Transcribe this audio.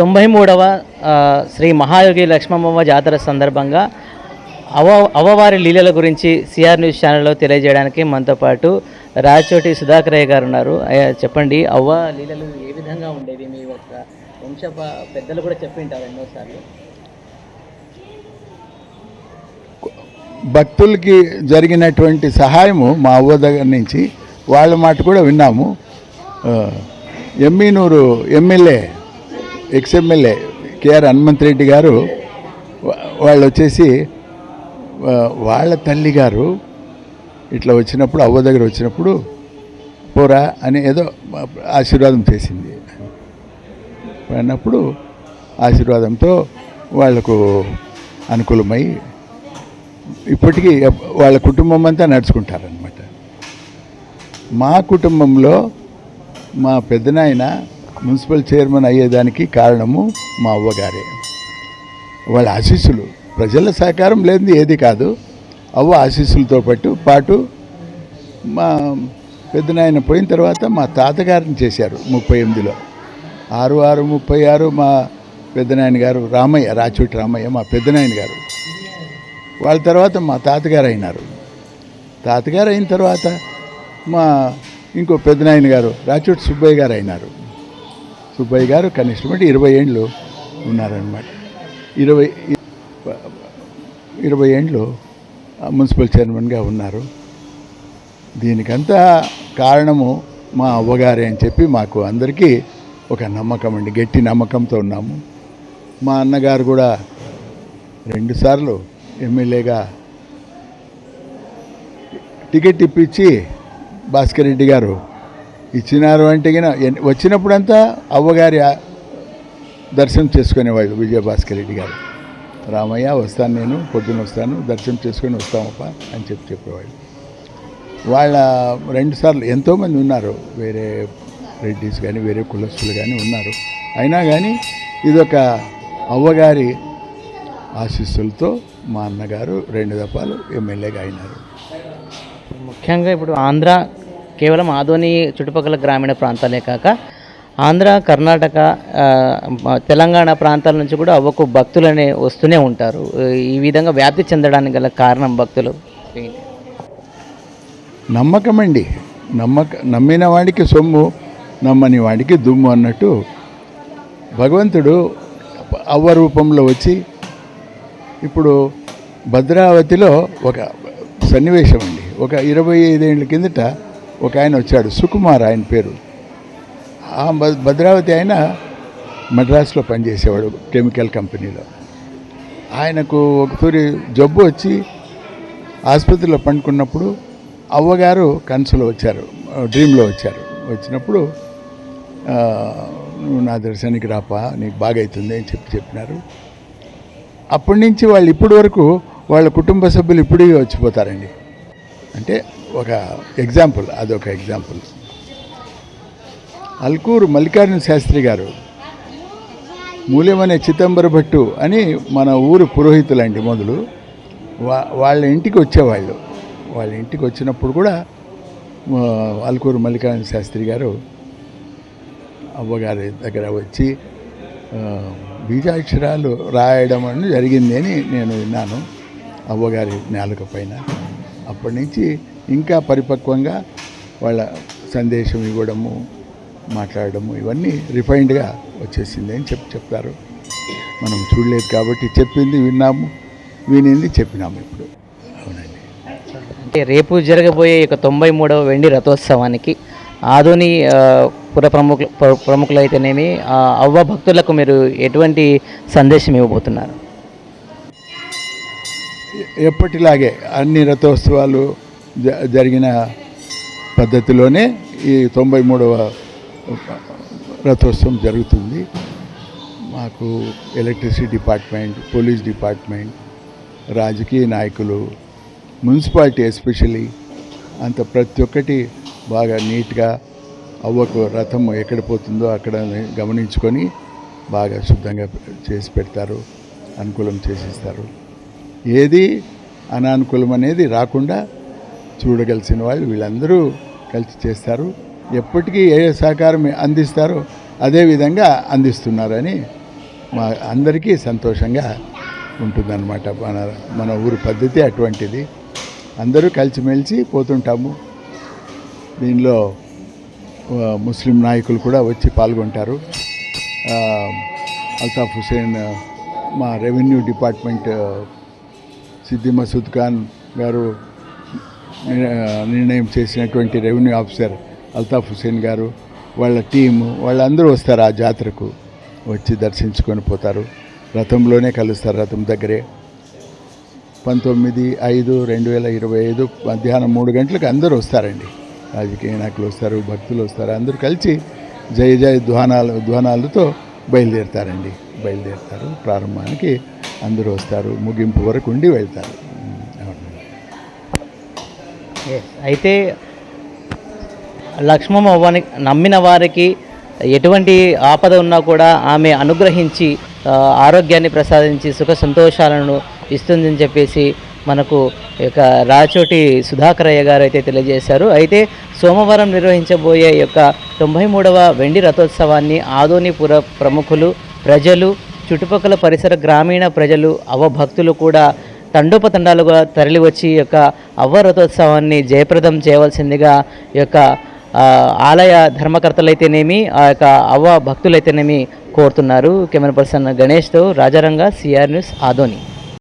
తొంభై మూడవ శ్రీ మహాయోగి లక్ష్మమ్మ జాతర సందర్భంగా అవ అవ్వవారి లీలల గురించి సిఆర్ న్యూస్ ఛానల్లో తెలియజేయడానికి మనతో పాటు రాచోటి సుధాకరయ్య గారు ఉన్నారు. అయ్యా, చెప్పండి అవ్వ లీలలు ఏ విధంగా ఉండేవి? మీ యొక్క వంశ పెద్దలు కూడా చెప్పింటారు ఎన్నోసార్లు. భక్తులకి జరిగినటువంటి సహాయము మా అవ్వ దగ్గర నుంచి వాళ్ళ మాట కూడా విన్నాము. Yemmiganur MLA ex MLA K R K R Hanumantha Reddy గారు వాళ్ళు వచ్చేసి వాళ్ళ తల్లి గారు ఇట్లా వచ్చినప్పుడు అవ్వ దగ్గర వచ్చినప్పుడు పోరా అని ఏదో ఆశీర్వాదం చేసింది. అన్నప్పుడు ఆశీర్వాదంతో వాళ్ళకు అనుకూలమై ఇప్పటికీ వాళ్ళ కుటుంబం అంతా నడుచుకుంటారనమాట మా కుటుంబంలో మా పెద్దనాయన మున్సిపల్ చైర్మన్ అయ్యేదానికి కారణము మా అవ్వగారే. వాళ్ళ ఆశీస్సులు. ప్రజల సహకారం లేనిది ఏది కాదు. అవ్వ ఆశీస్సులతో పాటు పాటు మా పెద్దనాయన పోయిన తర్వాత మా తాతగారిని చేశారు ముప్పై ఎనిమిదిలో. ఆరు ఆరు ముప్పై ఆరు మా పెద్దనాయన గారు రామయ్య రాచోటి రామయ్య మా పెద్దనాయన గారు. వాళ్ళ తర్వాత మా తాతగారు అయినారు తాతగారు అయిన తర్వాత మా ఇంకో పెద్దనాయన గారు రాచోటి సుబ్బయ్య గారు అయినారు సుబ్బయ్య గారు కనిష్టం అంటే ఇరవై ఏండ్లు ఉన్నారనమాట ఇరవై ఇరవై ఏండ్లు మున్సిపల్ చైర్మన్గా ఉన్నారు. దీనికంతా కారణము మా అవ్వగారే అని చెప్పి మాకు అందరికీ ఒక నమ్మకం అండి. గట్టి నమ్మకంతో ఉన్నాము. మా అన్నగారు కూడా రెండుసార్లు ఎమ్మెల్యేగా టికెట్ ఇప్పించి భాస్కర్ రెడ్డి గారు ఇచ్చినారు అంటే వచ్చినప్పుడంతా అవ్వగారి దర్శనం చేసుకునేవాడు విజయ భాస్కర్ రెడ్డి గారు. రామయ్య వస్తాను నేను పొద్దున వస్తాను దర్శనం చేసుకొని వస్తామప్ప అని చెప్పి చెప్పేవాళ్ళు. వాళ్ళ రెండుసార్లు ఎంతోమంది ఉన్నారు వేరే రెడ్డిస్ కానీ వేరే కులస్తులు కానీ ఉన్నారు. అయినా కానీ ఇదొక అవ్వగారి ఆశీస్సులతో మా అన్నగారు రెండు దఫాలు ఎమ్మెల్యేగా అయినారు. ముఖ్యంగా ఇప్పుడు ఆంధ్ర కేవలం ఆదోని చుట్టుపక్కల గ్రామీణ ప్రాంతాలే కాక ఆంధ్ర కర్ణాటక తెలంగాణ ప్రాంతాల నుంచి కూడా అవ్వకు భక్తులనే వస్తూనే ఉంటారు. ఈ విధంగా వ్యాప్తి చెందడానికి గల కారణం భక్తులు. నమ్మకం అండి నమ్మక నమ్మిన వాడికి సొమ్ము నమ్మని వాడికి దుమ్ము అన్నట్టు భగవంతుడు అవ్వ రూపంలో వచ్చి ఇప్పుడు భద్రావతిలో ఒక సన్నివేశం అండి ఒక ఇరవై ఐదేళ్ళ కిందట ఒక ఆయన వచ్చాడు సుకుమార్ ఆయన పేరు. ఆ భద్రావతి ఆయన మద్రాసులో పనిచేసేవాడు కెమికల్ కంపెనీలో. ఆయనకు ఒకసారి జబ్బు వచ్చి ఆసుపత్రిలో పండుకున్నప్పుడు అవ్వగారు కన్సులో వచ్చారు డ్రీమ్లో వచ్చారు. వచ్చినప్పుడు నువ్వు నా దర్శనానికి రాపా నీకు బాగైతుంది అని చెప్పి చెప్పినారు. అప్పటి నుంచి వాళ్ళు ఇప్పటి వరకు వాళ్ళ కుటుంబ సభ్యులు ఇప్పుడే వచ్చిపోతారండి. అంటే ఒక ఎగ్జాంపుల్ అదొక ఎగ్జాంపుల్ అల్కూరు మల్లికార్జున శాస్త్రి గారు మూల్యమనే చిదంబర భట్టు అని మన ఊరు పురోహితులండి మొదలు వా వాళ్ళ ఇంటికి వచ్చేవాళ్ళు. వాళ్ళ ఇంటికి వచ్చినప్పుడు కూడా అల్కూరు మల్లికార్జున శాస్త్రి గారు అవ్వగారి దగ్గర వచ్చి బీజాక్షరాలు రాయడం అని జరిగింది అని నేను విన్నాను. అవ్వగారి నాలుక పైన. అప్పటి నుంచి ఇంకా పరిపక్వంగా వాళ్ళ సందేశం ఇవ్వడము మాట్లాడడము ఇవన్నీ రిఫైన్డ్గా వచ్చేసింది అని చెప్పి చెప్తారు. మనం చూడలేదు కాబట్టి చెప్పింది విన్నాము వినింది చెప్పినాము ఇప్పుడు. అవునండి. అంటే రేపు జరగబోయే యొక్క తొంభై మూడవ వెండి రథోత్సవానికి ఆధుని పుర ప్రముఖులు ప్ర- ప్రముఖులు అయితేనేమి అవ్వ భక్తులకు మీరు ఎటువంటి సందేశం ఇవ్వబోతున్నారు? ఎప్పటిలాగే అన్ని రథోత్సవాలు జరిగిన పద్ధతిలోనే ఈ తొంభై మూడవ రథోత్సవం జరుగుతుంది. మాకు ఎలక్ట్రిసిటీ డిపార్ట్మెంట్ పోలీస్ డిపార్ట్మెంట్ రాజకీయ నాయకులు మున్సిపాలిటీ ఎస్పెషలీ అంత ప్రతి ఒక్కటి బాగా నీట్గా అవ్వకు రథం ఎక్కడ పోతుందో అక్కడ గమనించుకొని బాగా శుద్ధంగా చేసి పెడతారు అనుకూలం చేసిస్తారు. ఏది అనానుకూలం అనేది రాకుండా చూడగలిసిన వాళ్ళు వీళ్ళందరూ కలిసి చేస్తారు. ఎప్పటికీ ఏ సహకారం అందిస్తారో అదే విధంగా అందిస్తున్నారని మా అందరికీ సంతోషంగా ఉంటుందన్నమాట. మన మన ఊరు పద్ధతి అటువంటిది. అందరూ కలిసిమెలిసి పోతుంటాము. దీనిలో ముస్లిం నాయకులు కూడా వచ్చి పాల్గొంటారు. అల్తాఫ్ హుసేన్ మా రెవెన్యూ డిపార్ట్మెంట్ సిద్ది మసూద్ ఖాన్ గారు నిర్ణయం చేసినటువంటి రెవెన్యూ ఆఫీసర్ అల్తాఫ్ హుసేన్ గారు వాళ్ళ టీము వాళ్ళందరూ వస్తారు ఆ జాతరకు. వచ్చి దర్శించుకొని పోతారు. రథంలోనే కలుస్తారు రథం దగ్గరే. పంతొమ్మిది ఐదు రెండు వేల ఇరవై ఐదు మధ్యాహ్నం మూడు గంటలకు అందరూ వస్తారండి. రాజకీయ నాయకులు వస్తారు భక్తులు వస్తారు అందరూ కలిసి జయ జయ ధ్వానాలు ధ్వానాలతో బయలుదేరుతారండి. బయలుదేరుతారు ప్రారంభానికి అందరూ వస్తారు ముగింపు వరకు ఉండి వెళ్తారు. అయితే లక్ష్మమ్మ అవ్వని నమ్మిన వారికి ఎటువంటి ఆపద ఉన్నా కూడా ఆమె అనుగ్రహించి ఆరోగ్యాన్ని ప్రసాదించి సుఖ సంతోషాలను ఇస్తుందని చెప్పేసి మనకు ఈ యొక్క రాచోటి సుధాకరయ్య గారు అయితే తెలియజేశారు. అయితే సోమవారం నిర్వహించబోయే యొక్క తొంభై మూడవ వెండి రథోత్సవాన్ని ఆదోనిపుర ప్రముఖులు ప్రజలు చుట్టుపక్కల పరిసర గ్రామీణ ప్రజలు అవభక్తులు కూడా తండోపతండాలుగా తరలివచ్చి ఈ యొక్క అవ్వ రథోత్సవాన్ని జయప్రదం చేయవలసిందిగా ఈ యొక్క ఆలయ ధర్మకర్తలైతేనేమి ఆ యొక్క అవ్వ భక్తులైతేనేమి కోరుతున్నారు. కెమెరా పర్సన్ గణేష్తో రాజారంగ సిఆర్ న్యూస్ ఆదోని.